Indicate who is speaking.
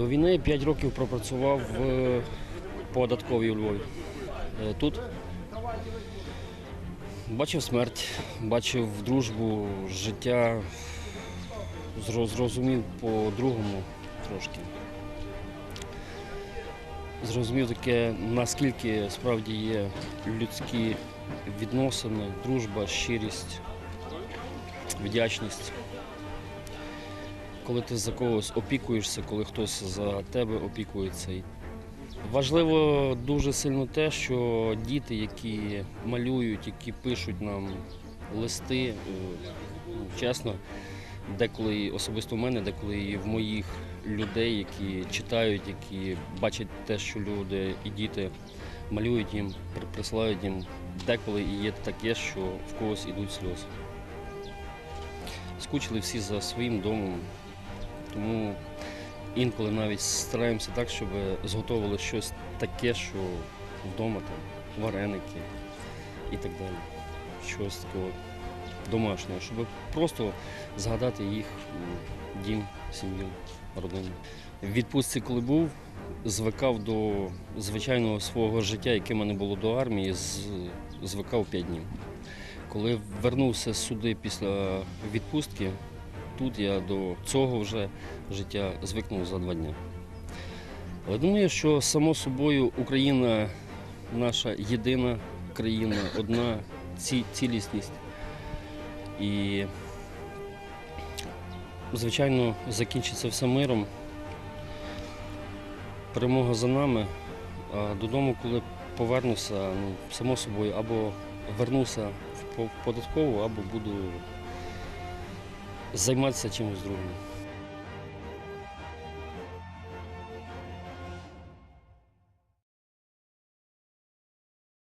Speaker 1: До війни 5 років пропрацював в податковій у Львові. Е, Тут бачив смерть, бачив дружбу, життя, зрозумів по-другому трошки. Зрозумів таке, наскільки справді є людські відносини, дружба, щирість, вдячність. Коли ти за когось опікуєшся, коли хтось за тебе опікується. Важливо дуже сильно те, що діти, які малюють, які пишуть нам листи, е, чесно, деколи особисто в мене, деколи і в моїх людей, які читають, які бачать те, що люди і діти малюють їм, при- присилають їм, деколи і є таке, що в когось ідуть сльози. Скучили всі за своїм домом, тому інколи навіть стараємося так, щоб зготовили щось таке, що вдома там вареники і так далі. Щось такого домашнього, щоб просто згадати їх дім, сім'ю, родину. В відпустці, коли був, звикав до звичайного свого життя, яке в мене було до армії, звикав 5 днів. Коли вернувся сюди після відпустки, тут я до цього вже життя звикнув за два дні. Але думаю, що само собою Україна наша єдина країна, одна ці, цілісність. І, звичайно, закінчиться все миром. Перемога за нами. А додому, коли повернуся, ну, само собою, або вернуся в податкову, або буду займатися чимось другим.